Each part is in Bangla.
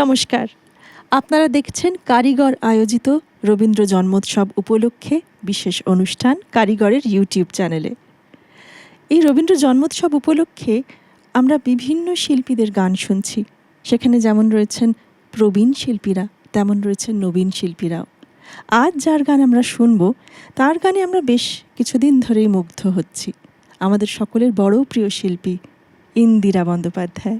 নমস্কার। আপনারা দেখছেন কারিগর আয়োজিত রবীন্দ্র জন্মোৎসব উপলক্ষে বিশেষ অনুষ্ঠান কারিগরের ইউটিউব চ্যানেলে। এই রবীন্দ্র জন্মোৎসব উপলক্ষে আমরা বিভিন্ন শিল্পীদের গান শুনছি। সেখানে যেমন রয়েছেন প্রবীণ শিল্পীরা, তেমন রয়েছেন নবীন শিল্পীরাও। আজ যার গান আমরা শুনব, তার গানে আমরা বেশ কিছুদিন ধরেই মুগ্ধ হচ্ছি। আমাদের সকলের বড় প্রিয় শিল্পী ইন্দিরা বন্দ্যোপাধ্যায়।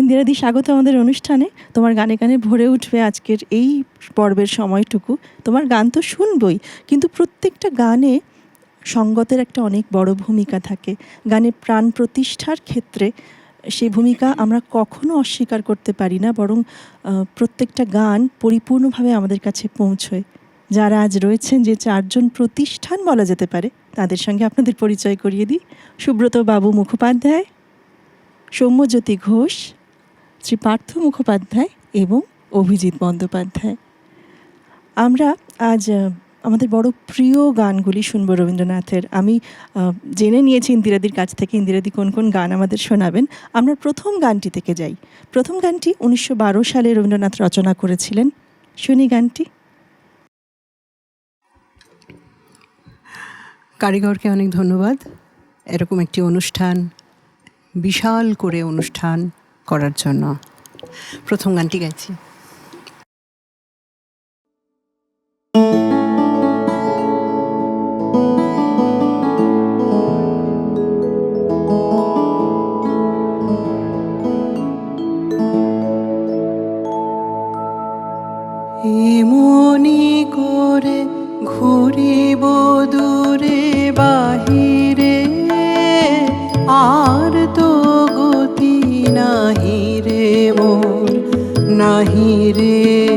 ইন্দিরাদি, স্বাগত আমাদের অনুষ্ঠানে। তোমার গানে গানে ভরে উঠবে আজকের এই পর্বের সময়টুকু। তোমার গান তো শুনবই, কিন্তু প্রত্যেকটা গানে সঙ্গতের একটা অনেক বড় ভূমিকা থাকে। গানে প্রাণ প্রতিষ্ঠার ক্ষেত্রে সেই ভূমিকা আমরা কখনো অস্বীকার করতে পারি না, বরং প্রত্যেকটা গান পরিপূর্ণভাবে আমাদের কাছে পৌঁছয়। যারা আজ রয়েছেন যে চারজন প্রতিষ্ঠান বলা যেতে পারে, তাদের সঙ্গে আপনাদের পরিচয় করিয়ে দিই। সুব্রত বাবু মুখোপাধ্যায়, সৌম্যজ্যোতি ঘোষ শ্রী পার্থ মুখোপাধ্যায় এবং অভিজিৎ বন্দ্যোপাধ্যায়। আমরা আজ আমাদের বড় প্রিয় গানগুলি শুনব রবীন্দ্রনাথের। আমি জেনে নিয়েছি ইন্দিরাদির কাছ থেকে, ইন্দিরাদি কোন কোন গান আমাদের শোনাবেন। আমরা প্রথম গানটি থেকে যাই। প্রথম গানটি উনিশশো বারো সালে রবীন্দ্রনাথ রচনা করেছিলেন। শুনি গানটি। কারিগরকে অনেক ধন্যবাদ। এরকম একটি অনুষ্ঠান, বিশাল করে অনুষ্ঠান। করার জন্য। প্রথম গানটি গাইছি। এমনি করে ঘুরিব দূরে বাহিরে আর নাহি রে।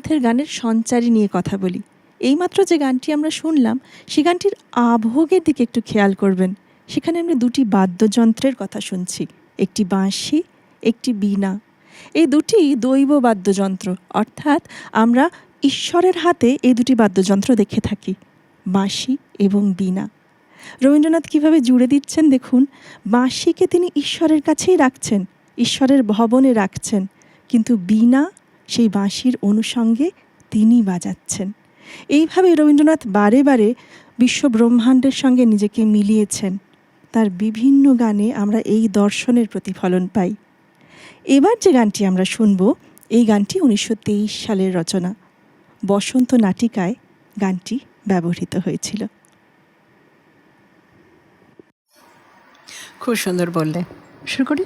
রবীন্দ্রনাথের গানের সঞ্চারী নিয়ে কথা বলি। এইমাত্র যে গানটি আমরা শুনলাম, সে গানটির আভোগের দিকে একটু খেয়াল করবেন। সেখানে আমরা দুটি বাদ্যযন্ত্রের কথা শুনছি, একটি বাঁশি, একটি বীণা। এই দুটি দৈব বাদ্যযন্ত্র, অর্থাৎ আমরা ঈশ্বরের হাতে এই দুটি বাদ্যযন্ত্র দেখে থাকি, বাঁশি এবং বীণা। রবীন্দ্রনাথ কীভাবে জুড়ে দিচ্ছেন দেখুন, বাঁশিকে তিনি ঈশ্বরের কাছেই রাখছেন, ঈশ্বরের ভবনে রাখছেন, কিন্তু বীণা সেই বাঁশির অনুষঙ্গে তিনি বাজাচ্ছেন। এইভাবে রবীন্দ্রনাথ বারে বারে বিশ্ব ব্রহ্মাণ্ডের সঙ্গে নিজেকে মিলিয়েছেন। তার বিভিন্ন গানে আমরা এই দর্শনের প্রতিফলন পাই। এবার যে গানটি আমরা শুনব এই গানটি উনিশশো তেইশ সালের রচনা। বসন্ত নাটিকায় গানটি ব্যবহৃত হয়েছিল। খুব সুন্দর বললে। শুরু করি?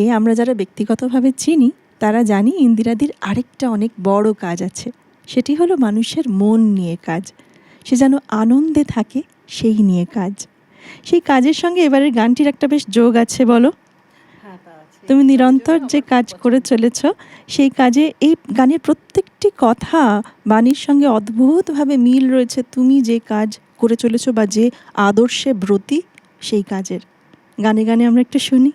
ইন্দিরাদিকে আমরা যারা ব্যক্তিগতভাবে চিনি তারা জানি ইন্দিরাদির আরেকটা অনেক বড় কাজ আছে। সেটি হলো মানুষের মন নিয়ে কাজ। সে যেন আনন্দে থাকে সেই নিয়ে কাজ। সেই কাজের সঙ্গে এবারের গানটির একটা বেশ যোগ আছে বলো? তুমি নিরন্তর যে কাজ করে চলেছ সেই কাজে এই গানের প্রত্যেকটি কথা বাণীর সঙ্গে অদ্ভুতভাবে মিল রয়েছে। তুমি যে কাজ করে চলেছ বা যে আদর্শে ব্রতী সেই কাজের। গানে গানে আমরা একটু শুনি।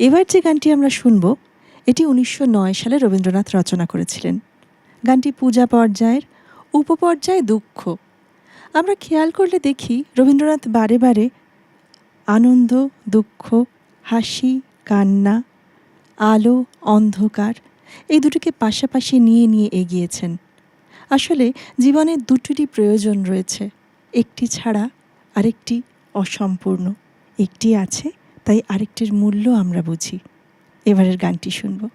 এবার যে গানটি আমরা শুনব, এটি উনিশশো নয় সালে রবীন্দ্রনাথ রচনা করেছিলেন। গানটি পূজা পর্যায়ের, উপপর্যায় দুঃখ। আমরা খেয়াল করলে দেখি রবীন্দ্রনাথ বারে বারে আনন্দ, দুঃখ, হাসি, কান্না, আলো, অন্ধকার এই দুটোকে পাশাপাশি নিয়ে নিয়ে এগিয়েছেন। আসলে জীবনে দুটোরই প্রয়োজন রয়েছে, একটি ছাড়া আরেকটি অসম্পূর্ণ। একটি আছে তাই আরেকটির মূল্য আমরা বুঝি। এবারের গানটি শুনব।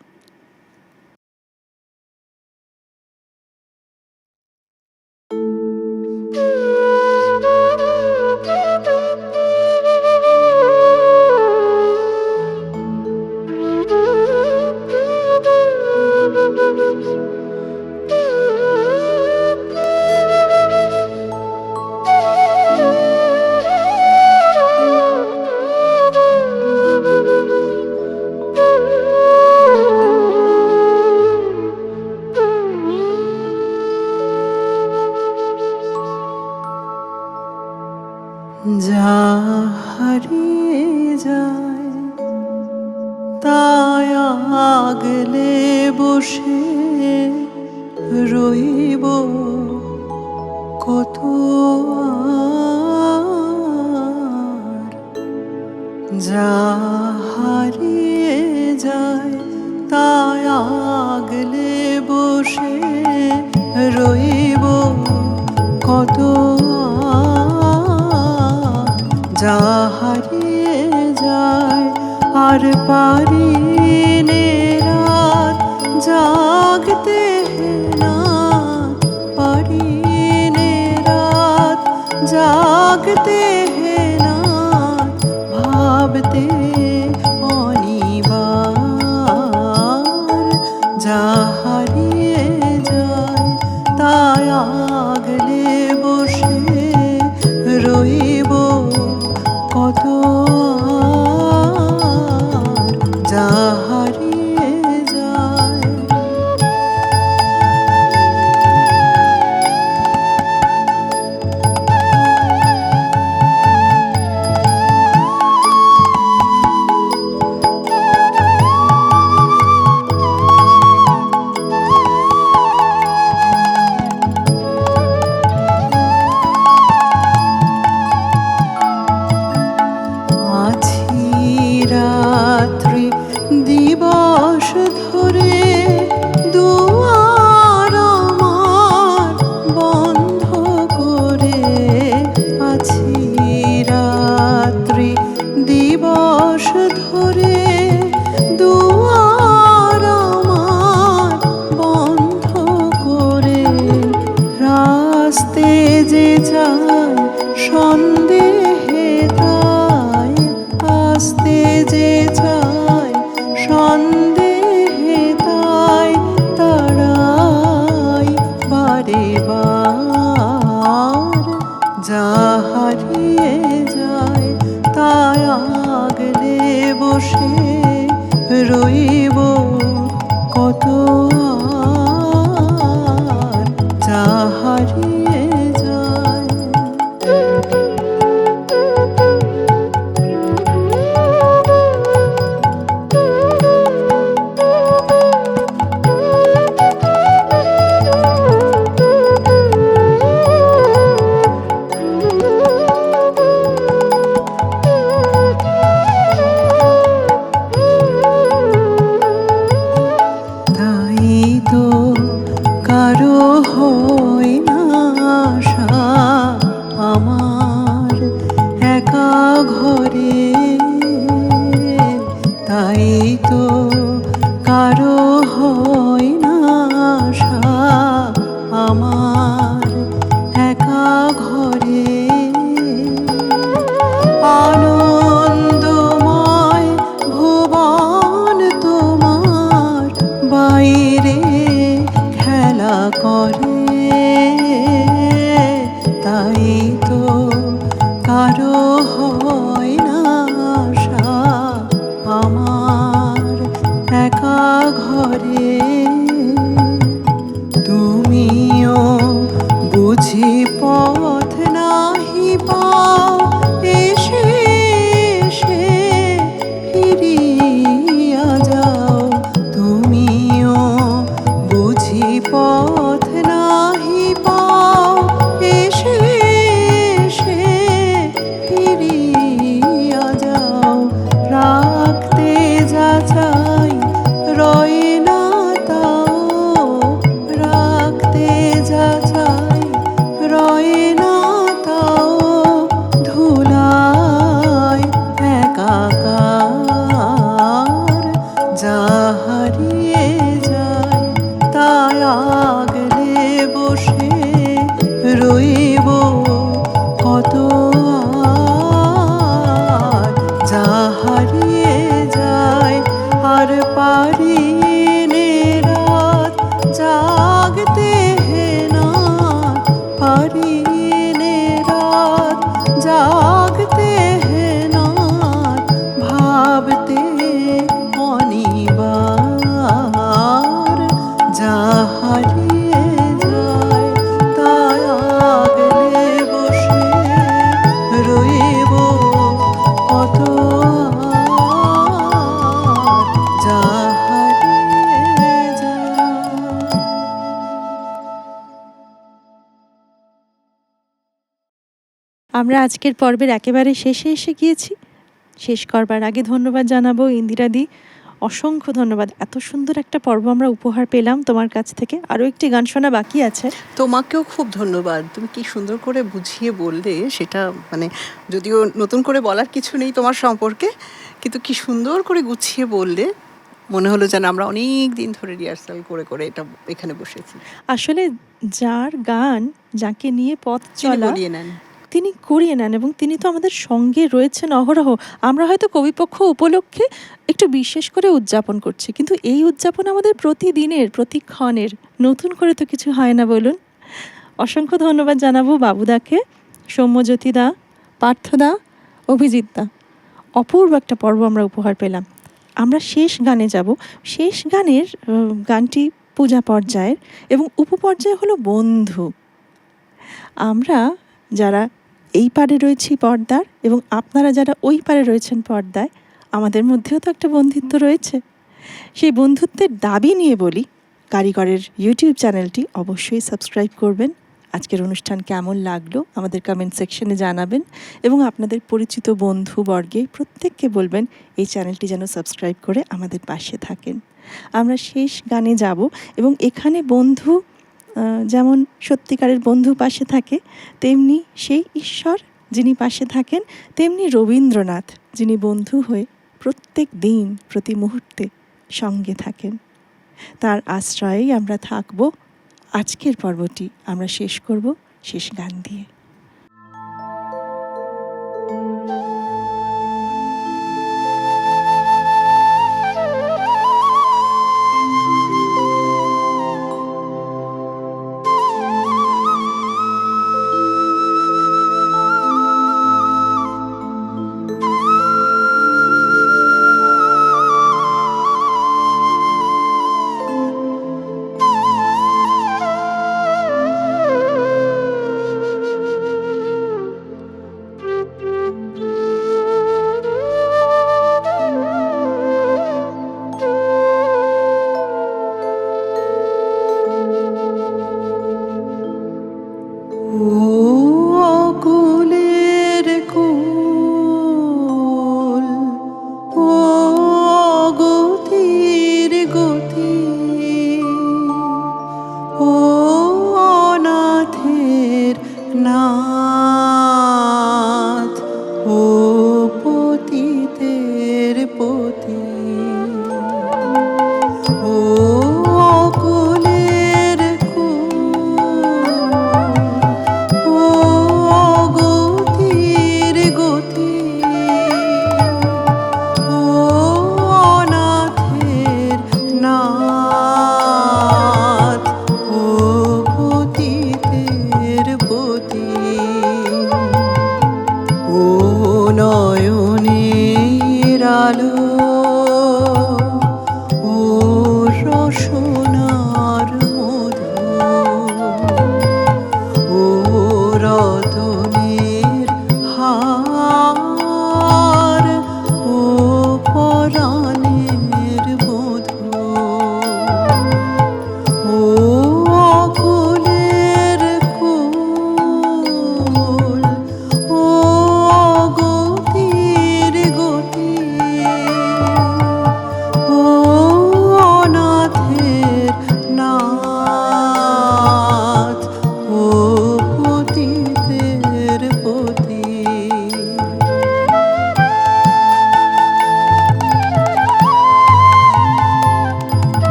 আগলে বসে রইব কত যা হারিয়ে যায় তাই আগলে বসে রইব কত যা হারিয়ে যায় আর পারি নে রাত জাগতে না পারি নে রাত জাগতে না ভাবতে অনিবার যে সন্দেহে। আমরা আজকের পর্বের একেবারে শেষে এসে গিয়েছি। শেষ করবার আগে ধন্যবাদ জানাব ইন্দিরাদি অসংখ্য ধন্যবাদ। এত সুন্দর একটা পর্ব আমরা উপহার পেলাম তোমার কাছ থেকে। আরও একটি গান শোনা বাকি আছে। তোমাকেও খুব ধন্যবাদ। তুমি কি সুন্দর করে বুঝিয়ে বললে সেটা মানে যদিও নতুন করে বলার কিছু নেই তোমার সম্পর্কে কিন্তু কি সুন্দর করে গুছিয়ে বললে মনে হলো যেন আমরা অনেক দিন ধরে রিহার্সাল করে করে এটা এখানে বসেছি। আসলে যার গান যাকে নিয়ে পথ চলা তিনি করিয়ে নেন এবং তিনি তো আমাদের সঙ্গে রয়েছেন অহরহ। আমরা হয়তো কবিপক্ষ উপলক্ষে একটু বিশেষ করে উদযাপন করছি, কিন্তু এই উদযাপন আমাদের প্রতিদিনের, প্রতিক্ষণের। নতুন করে তো কিছু হয় না বলুন। অসংখ্য ধন্যবাদ জানাব বাবুদাকে, সৌম্যজ্যোতি দা পার্থদা অভিজিৎ দা। অপূর্ব একটা পর্ব আমরা উপহার পেলাম। আমরা শেষ গানে যাব। শেষ গানের গানটি পূজা পর্যায়ের এবং উপপর্যায় হলো বন্ধু। আমরা যারা এই পারে রয়েছি পর্দার এবং আপনারা যারা ওই পারে রয়েছেন পর্দায়, আমাদের মধ্যেও তো একটা বন্ধুত্ব রয়েছে। সেই বন্ধুত্বের দাবি নিয়ে বলি, কারিগরের ইউটিউব চ্যানেলটি অবশ্যই সাবস্ক্রাইব করবেন। আজকের অনুষ্ঠান কেমন লাগল আমাদের কমেন্ট সেকশনে জানাবেন এবং আপনাদের পরিচিত বন্ধু বর্গে প্রত্যেককে বলবেন, এই চ্যানেলটি যেন সাবস্ক্রাইব করে আমাদের পাশে থাকেন। আমরা শেষ গানে যাব এবং এখানে বন্ধু যেমন সত্যিকারের বন্ধু পাশে থাকে, তেমনি সেই ঈশ্বর যিনি পাশে থাকেন, তেমনি রবীন্দ্রনাথ যিনি বন্ধু হয়ে প্রত্যেক দিন প্রতি মুহূর্তে সঙ্গে থাকেন। তার আশ্রয়েই আমরা থাকব। আজকের পর্বটি আমরা শেষ করব শেষ গান দিয়ে।